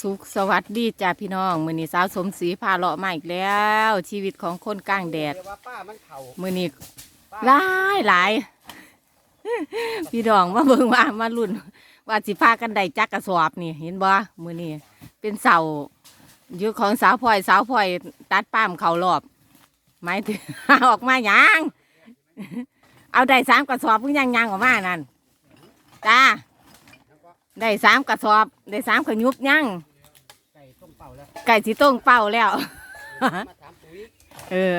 สุขสวัสดีจ้าพี่น้อง มือนี้สาวสมศรีพาเลาะมาอีกแล้ว ชีวิตของคนกลางแดด ว่าป้ามันเข่ามือนี้ป้หลายหลาย พี่น้องมาเบิ่งว่ามาลุ่น ว่าสิพากันได้จักกระสอบนี่ เห็นบ่มือนี้เป็นเสาอยู่ของสาวพลอยสาวพลอยตัดป้ามเขารอบหมายถึง ออกมาหยัง เอาได้สามกระสอบเพิ่งยังยังออกมานั่นจ้า ได้สามกระสอบ ได้สามขยุบยังไก่ต้มเป่าแล้วไก่สีต้งเป้าแล้ว มาถามปุ๋ยเออ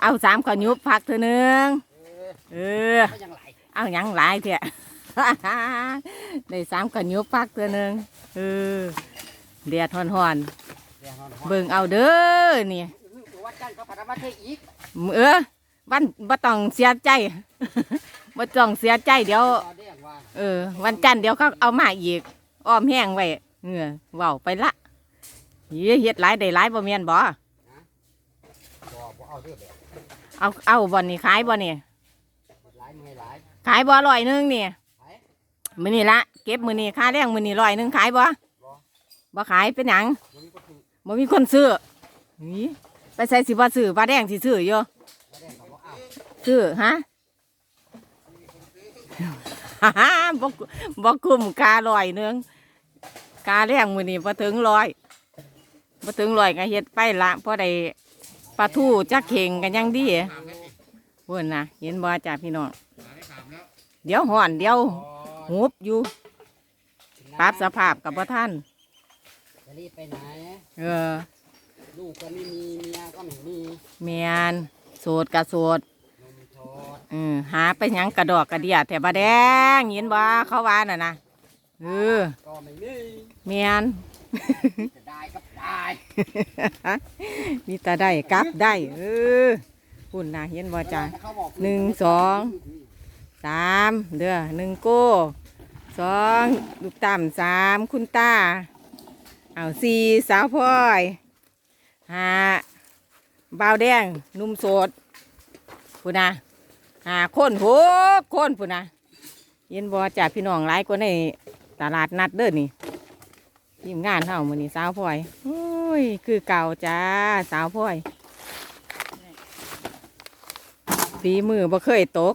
เอาสามขยุบพักเธอหนึ่งเออเออก็ยังไหลเอาหยังหลายเถอะ ได้สามขยุบพักเธอหนึ่งเออเดียดหอนหอนเดี๋ยวนอนๆเบิ่งเอาเด้อนี่ตัววัดจันทร์เขาพัฒนาเทอีก เออวันบ่ต้องเสียใจ บ่ต้องเสียใจเดี๋ยว เออ วันจันทร์เดี๋ยวเขาเอามาอีกอ้อมแห้งไว้เออเว้าไปละเหี้ยเฮ็ดหลายได้หลายบ่แม่นบ่บอาเอาเองแบบเอาเอาบ่นี่ขายบ่นี่หลายมือหลายขายบ่ร้อยหนึงนี่ยมื้อนี้ละเก็บมื้อนี้ค่าแรงมื้อนี้ร้อยหนึงขายบ่บ่ขายเป็นหยังบ่มีคนซื้อนี่ไปใส่สิบ่ซื้อบ่แดงสิซื้ออยู่ตาแดงเขาบอกเอาซื้อฮะ บ่บ่คุ้มค่าร้อยหนึงค่าแรงมื้อนี้บ่ถึงร้อยบ่ถึงร้อยก็เฮ็ดไปละเพราะได้ปลาทูจักเข่งกันยังดีเพิ่นน่ะเห็นบ่จ้าพี่น้องเดี๋ยวห่อนเดี๋ยวหุบอยู่ปรับสภาพกับบ่ท่านจะรีบไปไหนเออลูกก็ไม่มีเมียก็ไม่มีเมียนโสดกะโสดนมโชด เออหาไปหยังกระดอกกระเดียแต่บาแดงเห็นบ่เขาว่าน่ะนะเออก็ไม่มีเมียนจะได้ก็ได้มีแต่ได้กลับได้ เออพุ่นนะเห็นบ่จ้าเขาบอกหนึ่งสองสามเด้อหนึ่งโก้สองลูกต่ำสามคุณตาเอาสี่สาวพลอยห้าบ่าวแดงนุ่มโสดพุ่นนะ ห้าคนหคนพุ่นนะเห็นบ่จ้าพี่น้องหลายกว่าในตลาดนัดเด้อนี่ทีมงานเฮามื้อนี้สาวพลอยโอ้ยคือเก่าจ้าสาวพลอยฝีมือบ่เคยตก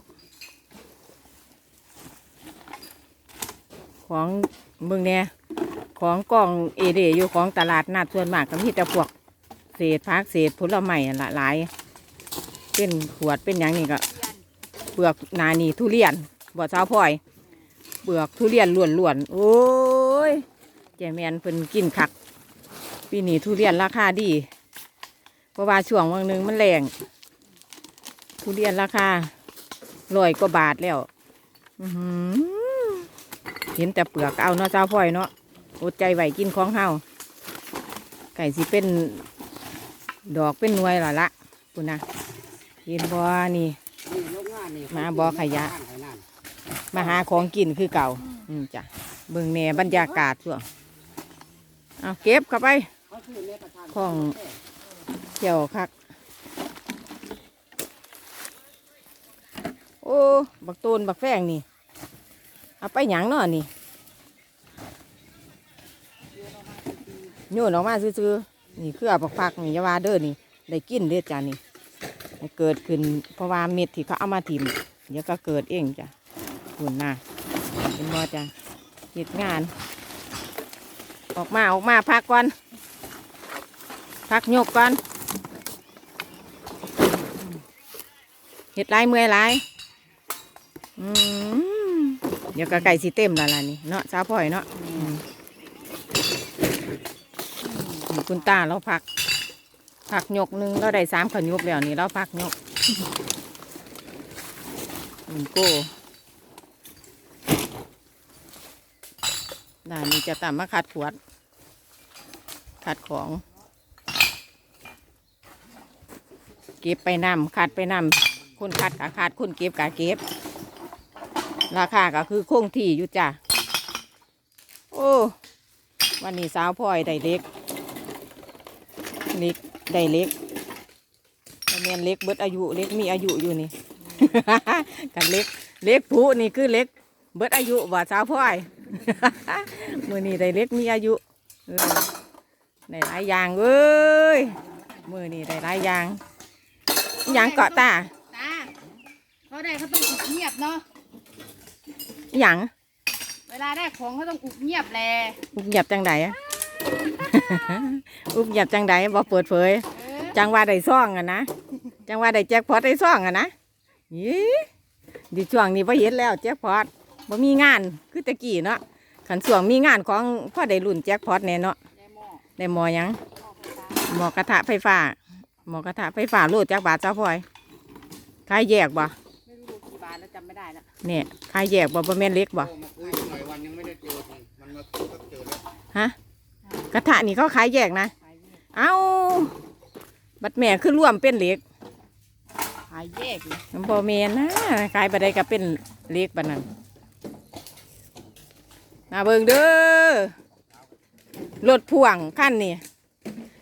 ของมืองเนี่ยของกล่องเอเดอยู่ของตลาดนัดส่วนมากก็มีแต่พวกเศษพักเศษผลไม้หลายเป็นขวดเป็นอย่างนี้ก็ เปลือกนานีทุเรียนบ่เช้าวพลอย เปลือกทุเรียนล้วนๆโอ้ยแจแมนเพิ่นกินคักปีนี้ทุเรียนราคาดีเพราะว่าช่วงวันหนึ่งมันแรงทุเรียนราคาร้อยกว่าบาทแล้วเห็นแต่เปลือกเอาเนาะเจ้าพ่อยเนาะอดใจไหวกินของเฮาไก่สิเป็นดอกเป็นนวยล่ะละคุณนะเห็นบ่นี่ มาบ่อขยะข้างๆนั่นมาหาของกินคือเก่า อืมจ้ะเบิ่งแหน่บรรยากาศช่วงเอาเก็บเข้าไปเขาคือแม่ประธานของ เที่ยวคัก โอ้ บักตูนบักแฟงนี่ เอาไปหยังเนาะนี่โยนออกมาซื้อๆนี่คือเอาบักพักนี่อยาวาเด้อนี่ ได้กินเด้อจ้านี่ เกิดขึ้น เพราะว่าเม็ดที่เขาเอามาถิ่มเดี๋ยวก็เกิดเองจ้ะคุณน่ะเป็นบ่จ้ะเหตุงาน ออกมาออกมาพักก่อนพักยกก่อนเห็ดหลายเมื่อยหลายเดี๋ยวก็ไก่สีเต็มแล้วล่ะนี่เนาะสาวพ่อยเนาะคุณตาเราพัก พักหยกหนึ่งเราได้สามขยุบแล้วนี่เราพักหยกอืมโก้ได้นี่จะตามมาขัดขวด ขัดของ เก็บไปนำขาดไปนำคนคัดกะขาดคนเก็บกะเก็บ ราคาก็คือคงที่อยู่จ้ะ โอ้ วันนี้สาวพลอยได้เล็กเล็ก ได้เล็กบ่แมนเล็กเบิดอายุเล็กมีอายุอยู่นี่ กันเล็กเล็กผู้นี่คือเล็ก เบิดอายุว่าสาวพลอยมือนี้ได้เล็กมีอายุเออได้หลายอย่างเอ้ยมือนี้ได้หลายอย่างอิหยังเกาะตาตาเขาได้เขาต้องอุบเงียบเนาะอิหยังเวลาได้ของเขาต้องอุบเงียบแลอุบเหยียบจังไดอะ อุบเหยียบจังไดบ่เปิดเผยเออจังว่าได้ซ่องอะนะ จังว่าได้แจ็คพอตได้ซ่องอะนะยี่ดีช่วงนี้พ่เห็นแล้วแจ็คพอตบ่มีงานคือตะกี้เนาะขันช่วงมีงานของพ่อได้รุ่นแจ็คพอตแน่เนาะได้หม้อได้หมอหยังหม้อไฟฟ้าหมอกระทะไฟฟ้าหมอกระทะไฟฟ้าโลดจากบาทเจ้าพ่อยขายแยกบ่ไม่รู้กี่บาทแล้วจำไม่ได้แล้วเนี่ยขายแยกบ่บ่แม่นเล็กบ่โอ้มาคุยหน่อยวันยังไม่ได้เจอทีมันมาคุยก็เจอแล้วฮะ กระทะนี่เขาขายแยกนะขายแยกเอ้าบัดแม่คือร่วมเป็นเหล็กขายแยกเลยมันบ่แม่นนะขายไปได้ก็เป็นเหล็กบัดนั้นมาเบิ่งเด้อรถพ่วงคันนี่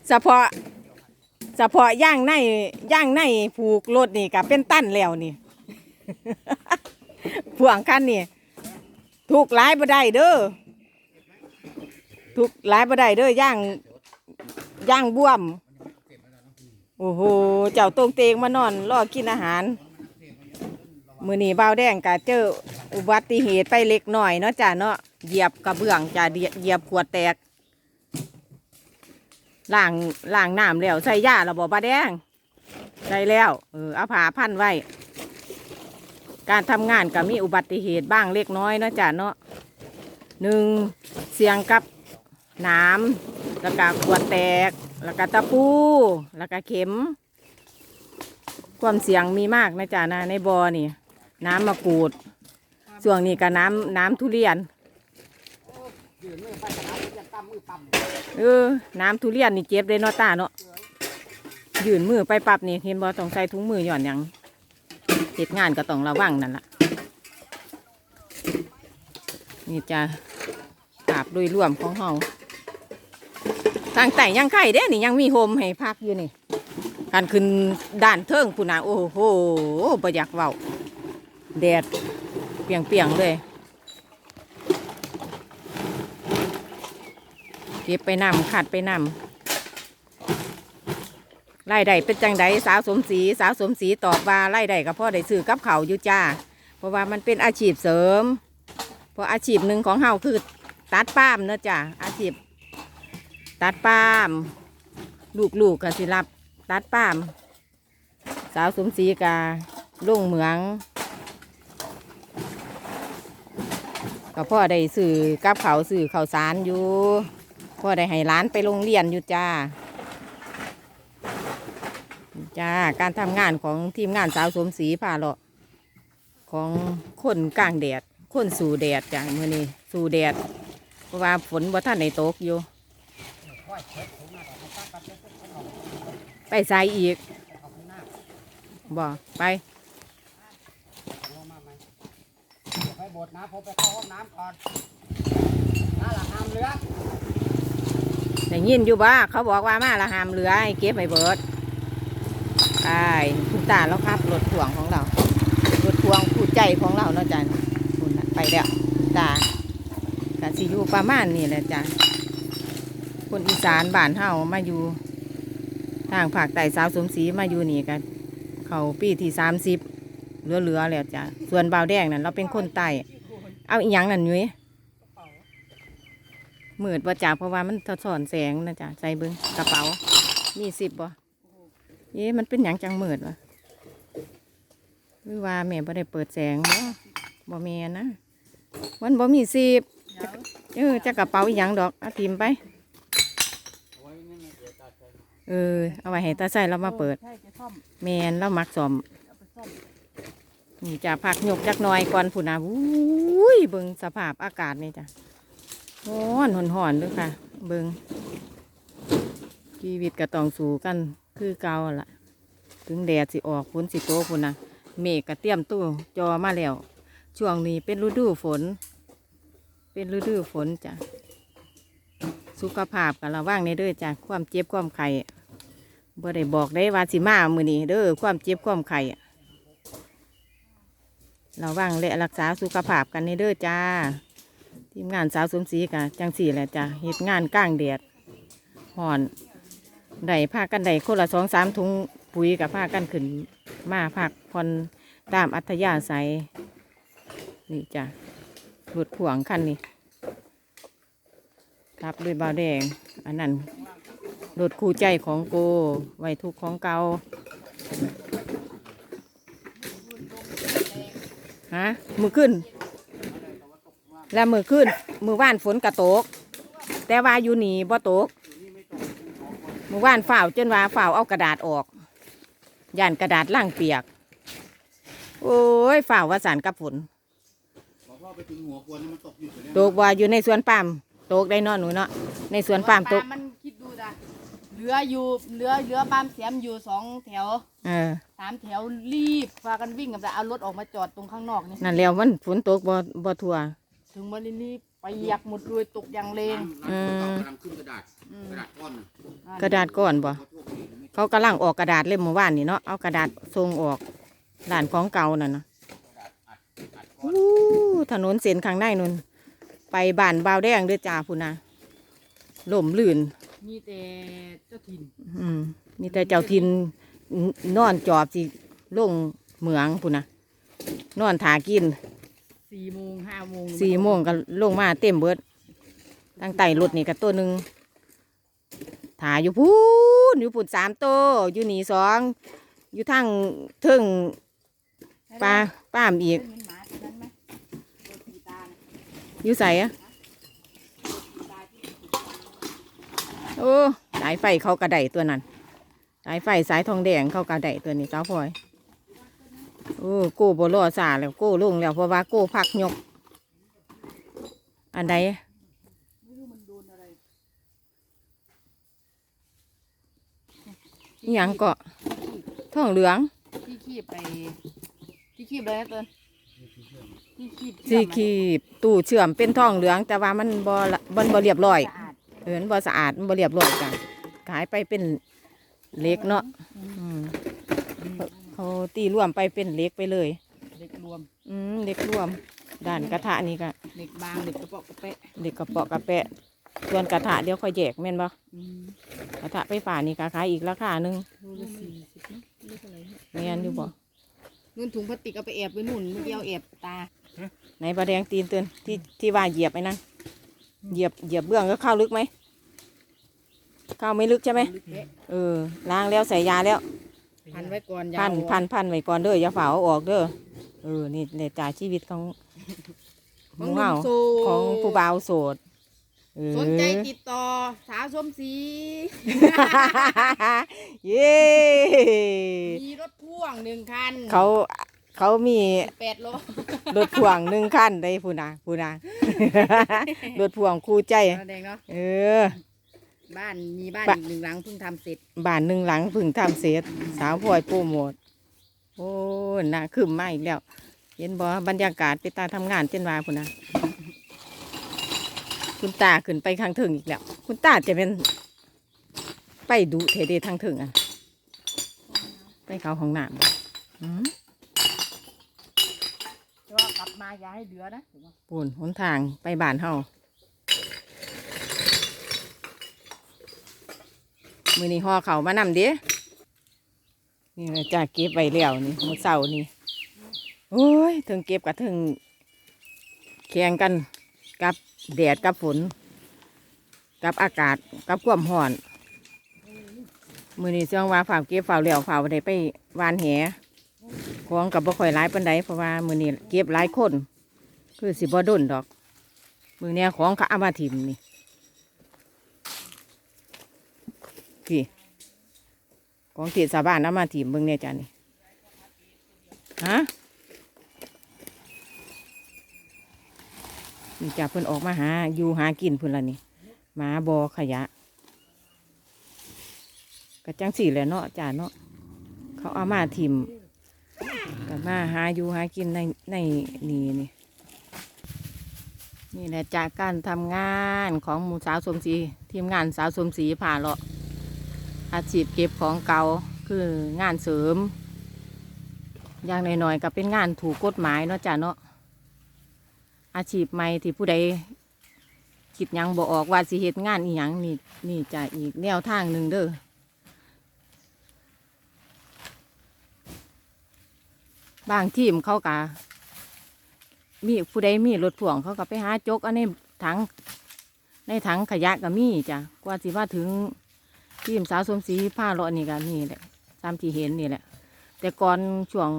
เฉพาะเฉพาะย่างในย่างในผูกรถนี่ก็เป็นตั้นแล้วนี่ พ่วงคันนี่ถูกหลายบ่ได้เด้อ ถูกหลายบ่ได้เด้อย่างย่างบวม โอ้โห เจ้าตรงเตงมานอนรอกินอาหาร มือนีบ่าแดงกะเจออุบัติเหตุไปเล็กหน่อยเนาะจ้ะเนาะเหยียบกระเบื้องจ้ะเหยียบขวดแตกล่างล่างน้ำแล้วใส่ยาระบอบบ่าแดงใส่แล้วเออเอาผ้าพันไว้ การทำงานก็มีอุบัติเหตุบ้างเล็กน้อยเนาะจ้ะเนาะหนึ่งเสียงกับ น้ำแล้วก็ขวดแตก แล้วก็ตะปู แล้วก็เข็ม ความเสียงมีมากนะจ๊ะนะในบอ่อนี่ น้ำมะกรูดส่วงนี้ก็น้ำน้ำทุเรียนยืนมือไปขนาดนี้จะตั้มมือปั๊มเออน้ำทุเรียนนี่เจ็บเลยเนาะตาเนาะยืนมือไปปรับนี่เห็นบ่ต้องใส่ถุงมือหย่อนยังเหตุงานก็ต้องระวังนั่นล่ะนี่จะกราบโดยรวมของเฮา ทางแต่ยังไข่เด้นี่ยังมีโฮมให้พักอยู่นี่การขึ้นด้านเทิงพุ่นนะโอ้โหบ่อยากเว้าแดดเปรียงๆเลยเก็บไปนำขัดไปนำไล่ได้เป็นจังไดสาวสมศรีสาวสมศรีตอบว่าไล่ได้กับพ่อได้ซื้อกับเขาอยู่จ้า เพราะว่ามันเป็นอาชีพเสริม เพราะอาชีพหนึ่งของเฮาคือตัดป้ามเนอะจ้าอาชีพ ตัดป้าล์มลูกๆก็สิรับตัดป้าม สาวสมศรีกาลุงเหมืองก็พ่อได้ซื้อกับเขาวซื้อข้าวสารอยู่พ่อได้ให้ร้านไปโรงเรียนอยู่จ้าจ้าการทำงานของทีมงานสาวสมศรีพาเลาะของคนกลางแดดคนสู่แดดจ้ามื่อนี้สู่แดดเพราะว่าฝนบ่ท่านในตกอยู่ ไปใส่อีกเอาข้างหน้าบ่ไปลงมาไหมเดี๋ยวไปบดนะผมไปเข้าห้องน้ำก่อนน้าหลังห้ามเรือได้ยินอยู่บ่เขาบอกว่ามาละหามเหลือให้เก็บไปเบิดใช่คุณตาแล้วครับรถพ่วงของเรารถพ่วงผู้ใจของเราเนาะจ้ะคุณน่ะไปแล้วคุณตากะสิอยู่ประมาณนี้แหละจ้ะ คนอีสานบ้านเฮามาอยู่ ทางภาคใต้สาวสมศรีมาอยู่นี่กันเขาปีที่สามสิบเหลือๆแล้วจ้ะส่วนบ่าวแดงนั่นเราเป็นคนใต้เอาอีหยังนั่นยุ้ยมืดบ่จ้าเพราะว่ามันสะท้อนแสงนะจ๊ะใส่เบิ้งกระเป๋า มีสิบบ่เอ๊ะมันเป็นหยังจังมืดวะหรือว่าแม่บ่ได้เปิดแสงบ่บ่แม่นนะมันบ่มีสิบเดี๋ยวเออจะกระเป๋าอีหยังดอกเอาทิมไป โอ้ยนี่มันเดี๋ยวตัดไป เออ เอาไว้ให้ตาใส่เรามาเปิด ใช่จะซ่อมแมนเรามักสอม เอาไปซ่อมนี่จะพักยกจักหน่อยก่อนพุ่นนะอุ้ยเบิ่งสภาพอากาศนี่จ้ะร้อนหอนหอนๆเด้วยค่ะ เบิ่งชีวิตก็ต้องสู้กันคือเก่าหั่นล่ะ ถึงแดดสิออกฝนสิโตกพุ่นนะเมฆก็เตรียมตู้จอมาแล้ว ช่วงนี้เป็นฤดูฝน เป็นฤดูฝนจ้ะ สุขภาพกันระว่างในเด้อจ้ะความเจ็บความไข้ บ่ได้บอกได้ว่าสิมามือนี้เด้อความเจ็บความไข้ระวังและรักษาสุขภาพกันในเด้อจ้า ทีมงานสาวสมศรีกะจังสี่แหละจ้ะเฮ็ดงานกลางแดดห่อนได้พากันได้คนละสองสามถุงปุ๋ยกับพากันขึ้นมาพักผ่อนตามอัธยาศัยนี่จ้ะรถพ่วงคันนี้ครับด้วยบาวแดง อันนั้น รถคู่ใจของโกไว้ทุกข์ของเก่าฮะมือขึ้น แล้วมือขึ้น มือว่านฝนกระตก แต่ว่าอยู่นี่บ่ตก มือว่านฝ่าวจนว่าฝ่าวเอากระดาษออกย่านกระดาษล่างเปียก โอ้ยฝ่าวว่าสารกับฝนบอกว่าไปถึงหัวควรมันตกอยู่เลยตกว่าอยู่ในสวนปาล์มตกได้เนอนหนูเนาะในสวนปาล์มตกมันคิดดูจ้ะ เหลืออยู่เหลือเหลือปาล์มเสียมอยู่สองแถวเออสามแถวรีบพากันวิ่งกับจะเอารถออกมาจอดตรงข้างนอกนี่นั่นแล้วมันฝนตกบ่บ่ทั่ว ถึงวันนี้ไปเปียกหมดเลยตกอย่างเลง อืม กำลังขึ้นกระดาษอืม กระดาษก้อนน่ะกระดาษก้อนบ่ขอโทษทีไม่เขากำลังออกกระดาษเล่มเมื่อวานนี่เนาะเอากระดาษทรงออกด่านของเก่านั่นนะอัดก้อนอู้ถนนเส้นข้างในนู่นไปบ้านบาวแดงเด้อจ้าพุ่นนะล่มลื่น มีแต่เจ้าถิ่นอืมมีแต่เจ้าทินนอนจอบสิลงเหมืองพุ่นนะนอนถากินสี่โมงห้าโมงสี่โมงก็ลงมาเต็มเบิดตั้งไต่รถนี่ก็ตัวหนึ่งถาอยู่พูนอยู่ปุ่นสามโตวอยู่นี่สองอยู่ทางเทึงปลาป้ามอีกเป็นหมาตัวนั้นไหมตัวสีตาล อยู่ใส่อะ โอ้สายไฟเขากระไดตัวนั้น สายไฟสายทองแดงเขากระไดตัวนี้เจ้าพลอยโอ้โก้บรอสาแล้วโก้ลงแล้วเพราะว่าโก้พักยก อันใดไม่รู้มันโดนอะไรอิหยังเกาะท้องเหลืองที่คีบไปที่คีบเลยนะเติ้ลที่คีบสีขีบตู้เชื่อมเป็นท้องเหลือง แต่ว่ามันบ่ละมันบ่เรียบร้อยสะอาด เออมันบ่สะอาดมันบ่เรียบร้อยกันขายไปเป็นเหล็กเนาะอืมเขาตีรวมไปเป็นเหล็กไปเลย เด็กรวมอืมเหล็กรวมด้านกระทะนี่ก็เด็กบางเด็กกระเปาะกระเปะเหล็กกระเปาะกระแปะส่วนกระทะเดี๋ยวค่อยแยกแม่นบ่อืมกระทะไฟฟ้านี่ก็ขายอีกราคาหนึงโลละสี่สิบนะเรียกอะไรเนี่ยแม่นอยู่บ่เงินถุงพลาสติกเอาไปแอบไว้นู่นเมื่อกี้เอาแอบตา ไหนปลาแดงตีนเตือนที่ที่ว่าเหยียบไอ้นั่น เหยียบเหยียบเบื้องก็เข้าลึกไหมเข้าไม่ลึกใช่ไหมลึกแยะเออล้างแล้วใส่ยาแล้วพันไว้ก่อนยาพันวพันพันไว้ก่อนเด้ออย่าฝ่าเอาออกเด้อเออนี่เลยจ่ายชีวิตของหของมูหนุ่เฮามโสดของผู้บ่าวโสดเออ สนใจติดต่อสาวสมศรีเย้มีรถพ่วงหนึ่งคันเขา เขามีแปดโลรถพ่วงหนึ่งคันได้พูนาพูนารถพ่วงคู่ใจ แดงเนาะเออ บ้านมีบ้านบ้านอีกหนึ่งหลังเพิ่งทำเสร็จบ้านหนึ่งหลังเพึ่งทำเสร็จสาวพลอยโปรโมทโอ้น่าขึ้นมาอีกแล้วเห็นบ่บรรยากาศไปตาทำงานเจนว่าพุ่นนะคุณตาขึ้นไปทางถึงอีกแล้ว คุณตาจะเป็น ไปดูเทเดทางถึงอะ ไปเขาของน้ำบ่อืมแต่ว่ากลับ มาอย่าให้เหลือนะถือว่าปูนหนทางไปบ้านเฮามือนี้ห่อเขามานำเด้นี่แหละจ้าเก็บไว้แล้วนี่มื้อเช้านี่โอ้ยถึงเก็บกับถึงแข่งกันกับแดดกับฝน กับอากาศกับความร้อน มือนี้เชื่องว่าฝ่าเก็บฝ่าเหลียวฝ่าได้ไปวานแห ของกับบ่ค่อยหลายปันใดเพราะว่ามือนี้เก็บหลายคน คือสิบ่ดุนดอก มือเนี้ยของเขาเอามาถิ่มนี่พี่ของเทศบาลเอามาถิ่มเบิ่งเนี่ยจ้ะนี่ฮะนี่จ้ะเพิ่นออกมาหาอยู่หากินเพิ่นละนี่หมาบอขยะกระจังสี่แหละเนาะจ้ะเนาะเขาเอามาถิ่ม มาหาอยู่หากินในในนี่นี่นี่แหละจากการทำงานของหมูสาวสมศรีทีมงานสาวสมศรีผ่านเลาะอาชีพเก็บของเก่าคืองานเสริม อย่างหน้อยๆก็เป็นงานถูกกฎหมายเนาะจ้ะเนาะอาชีพใหม่ที่ผู้ใดคิดยังบ่ออกว่าสิเฮ็ดงานอีหยังนี่นี่จะอีกแนวทางหนึ่งเด้อ บางทีมเขากะมีผู้ใดมีรถพ่วงเขาก็ไปหาจกอันนี้ถังในถังขยะก็มีจ้ะกว่าสิว่าถึงทีมสาวสมศรีผ้าเลาะนี่ก็นี่แหละตามที่เห็นนี่แหละ แต่ก่อนช่วง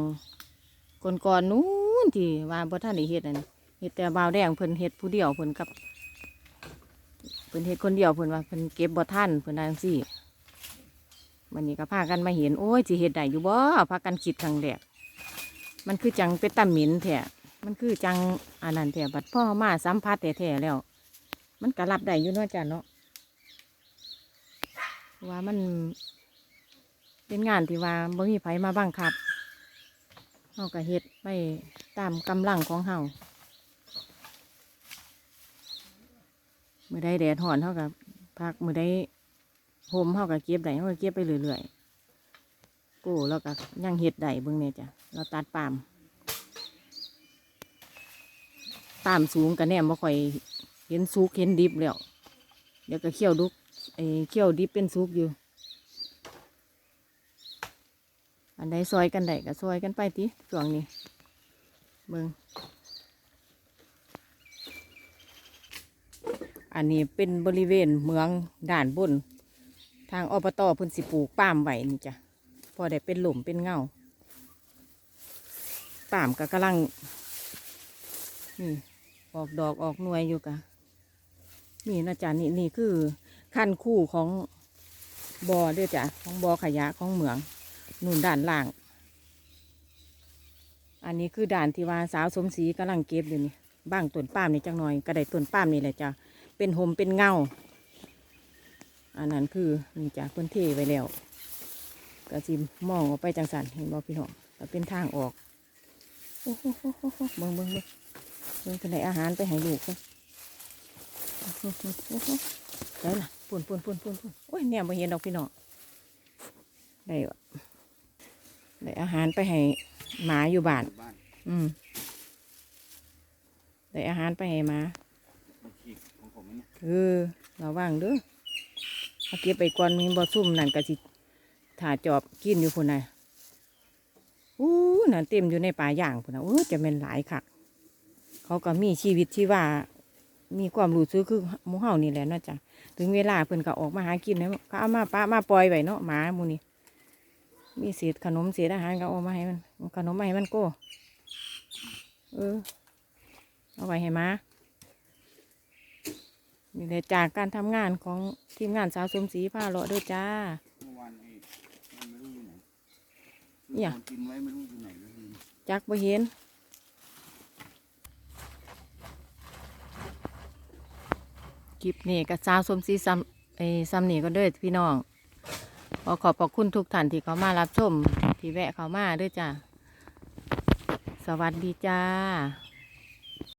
ก่อนก่อนๆนู้นที่ว่าบ่ท่านได้เฮ็ดนั่นเฮ็ดแต่บาวแดงเพิ่นเฮ็ดผู้เดียวเพิ่นกับเพิ่นเฮ็ดคนเดียวเพิ่นว่าเพิ่นเก็บบ่ทันเพิ่นได้จังซี่วันนี้ก็พากันมาเห็นโอ้ยสิเฮ็ดได้อยู่บ่พากันคิดครั้งแรก มันคือจังเป็นตาหมินแท้มันคือจังอันนั้นแท้บัดพ่อมาสัมผัสแท้ๆแล้ว มันก็รับได้อยู่เนาะจ้ะเนาะว่ามันเป็นงานที่ว่าบ่มีไผมาบังคับเฮาก็เฮ็ดไปตามกำลังของเฮาเมื่อใดแดดร้อนเฮาก็พักเมื่อใดโฮมเฮาก็เก็บได้เฮาก็เก็บไปเรื่อยๆ กูแล้วก็ยังเฮ็ดได้เบิ่งเนี่ยจ้ะเราตัดปามปามสูงก็แนมบ่ค่อยเห็นสุกเห็นดิบแล้วเดี๋ยวก็เคี่ยวดุกไอ้เคี่ยวดิบเป็นสุกอยู่ อันใดซอยกันได้ก็ซอยกันไปติช่วงนี้เบิ่งอันนี้เป็นบริเวณเมืองด่านบน ทางอบตพิ่นสิปลูกป้ามไว้นี่จ้ะ อได้เป็นหลุมเป็นเงาปามก็กำลังนี่ออกดอกออกหน่วยอยู่กะนี่นะจ๊ะนี่นี่คือขั้นคู่ของบอ่อเด้วยจ้ะของบอ่อขยะของเหมืองนู่นด่านล่าง อันนี้คือด่านที่ว่าสาวสมศรีกำลังเก็บอยู่นี่บ้างต้นป้ามนี่จังหน่อยก็ไดต้นป้ามนี่แหละจ้ะเป็นหมเป็นเงาอันนั้นคือนี่จ้ะพิ่นเทไว้แล้ว ก็สิมองออกไปจังสันเห็นบ่พี่น้องก็เป็นทางออกโอ้โหเบิ่งเบิ่งเบิ่งเบิ่งเพิ่นอาหารไปให้ลูกเพิ่นโอ้โหโอ้โหโอ้โหได้ล่ะปุ่นปุ่นปุ่นปุ่นปุ่นโอ้ยแนมบ่เห็นดอกพี่น้องได้วะได้อาหารไปให้หมาอยู่บ้าน อืมได้อาหารไปให้หมามันขีดขอเนี่ยเออระวังเด้อเอาเก็บไปก่อนมีบ่ซุ่มนั่นก็สิ ถาจอบกินอยู่พุ่นน่ะอู้นั่นเต็มอยู่ในป่าย่างพุ่นน่ะโอ้จะเป็นหลายค่ะเขาก็มีชีวิตที่ว่า มีความรู้สึกคือหมูเฮานี่แหละเนาะจ้ะถึงเวลาเพิ่นก็ออกมาหากินนะก็เอามาปะมาปล่อยไว้เนาะหมาหมูนี่มีเศษขนมเศษอาหารก็เอามาให้มัน ขนมมาให้มันโก้เออ เอาไว้ให้หมานี่แหละจากการทำงานของทีมงานสาวสมศรีผ้าเลาะด้วยจ้า เมื่อวานไอ้มันไม่รู้อยู่ไหน เนี่ยโดนกินไว้ไม่รู้อยู่ไหนเลยจักบ่เห็น คลิปนี้ก็สาวสมศรีซ้ำไอ้ซ้ำนี่ก็เด้อพี่น้อง ขอขอบพระคุณทุกท่านที่เขามารับชมที่แวะเขามาเด้วยจ้า สวัสดีจ้า